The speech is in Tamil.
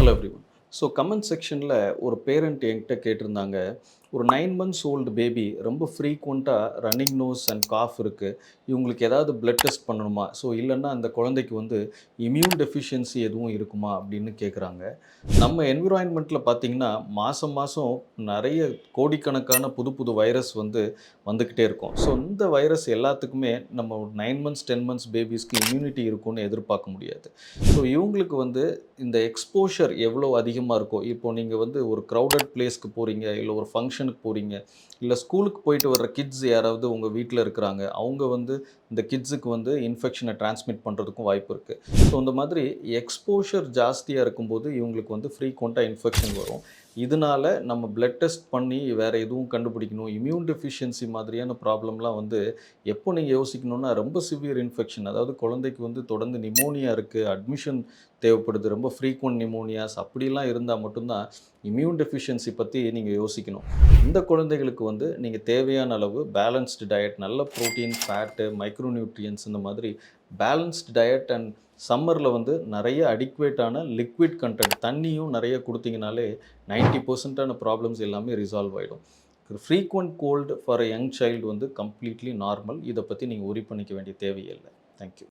ஹலோ எவ்ரிவன் ஸோ கமெண்ட் செக்ஷனில் ஒரு பேரண்ட் என்கிட்ட கேட்டிருந்தாங்க. ஒரு நைன் மந்த்ஸ் ஓல்டு பேபி ரொம்ப ஃப்ரீக்வெண்ட்டாக ரன்னிங் நோஸ் அண்ட் காஃப் இருக்குது இவங்களுக்கு ஏதாவது பிளட் டெஸ்ட் பண்ணணுமா? ஸோ இல்லைன்னா அந்த குழந்தைக்கு வந்து இம்யூன் டெஃபிஷியன்சி எதுவும் இருக்குமா? அப்படின்னு கேட்குறாங்க நம்ம என்விரான்மெண்ட்டில் பார்த்தீங்கன்னா மாதம் மாதம் நிறைய கோடிக்கணக்கான புது புது வைரஸ் வந்து வந்துக்கிட்டே இருக்கும். ஸோ இந்த வைரஸ் எல்லாத்துக்குமே நம்ம ஒரு நைன் மந்த்ஸ் டென் மந்த்ஸ் பேபிஸ்க்கு இம்யூனிட்டி இருக்கும்னு எதிர்பார்க்க முடியாது. ஸோ இவங்களுக்கு வந்து இந்த எக்ஸ்போஷர் எவ்வளோ அதிகமாக இருக்கோ? இப்போ நீங்கள் வந்து ஒரு க்ரௌடட் பிளேஸ்க்கு போகிறீங்க இல்லை ஒரு ஃபங்க்ஷன் டியூஷனுக்கு போகிறீங்க இல்லை ஸ்கூலுக்கு போயிட்டு வர்ற கிட்ஸ் யாராவது உங்கள் வீட்டில் இருக்கிறாங்க அவங்க வந்து இந்த கிட்ஸுக்கு வந்து இன்ஃபெக்ஷனை டிரான்ஸ்மிட் பண்ணுறதுக்கும் வாய்ப்பு இருக்குது ஸோ இந்த மாதிரி எக்ஸ்போஷர் ஜாஸ்தியாக இருக்கும்போது இவங்களுக்கு வந்து ஃப்ரீக்வெண்ட்டாக இன்ஃபெக்ஷன் வரும். இதனால நம்ம பிளட் டெஸ்ட் பண்ணி வேறு எதுவும் கண்டுபிடிக்கணும். இம்யூன் டெஃபிஷியன்சி மாதிரியான ப்ராப்ளம்லாம் வந்து எப்போ நீங்கள் யோசிக்கணும்னா ரொம்ப சிவியர் இன்ஃபெக்ஷன் அதாவது குழந்தைக்கு வந்து தொடர்ந்து நிமோனியா இருக்குது அட்மிஷன் தேவைப்படுது ரொம்ப ஃப்ரீக்வெண்ட் நிமோனியாஸ் அப்படிலாம் இருந்தால் மட்டும்தான் இம்யூன் டெஃபிஷியன்சி பற்றி நீங்கள் யோசிக்கணும். இந்த குழந்தைகளுக்கு வந்து நீங்கள் தேவையான அளவு பேலன்ஸ்டு டயட் நல்ல ப்ரோட்டீன் ஃபேட்டு மைக்ரோநியூட்ரியன்ஸ் இந்த மாதிரி பேலன்ஸ்டு டயட் அண்ட் சம்மரில் வந்து நிறைய அடிக்குவேட்டான லிக்விட் கண்டென்ட் தண்ணியும் நிறைய கொடுத்தீங்கனாலே நைன்ட்டி பர்சன்டான ப்ராப்ளம்ஸ் எல்லாமே ரிசால்வ் ஆகிடும் frequent cold for a young child வந்து கம்ப்ளீட்லி நார்மல் இதை பற்றி நீங்கள் ஒரி பண்ணிக்க வேண்டிய தேவையில்லை. தேங்க்யூ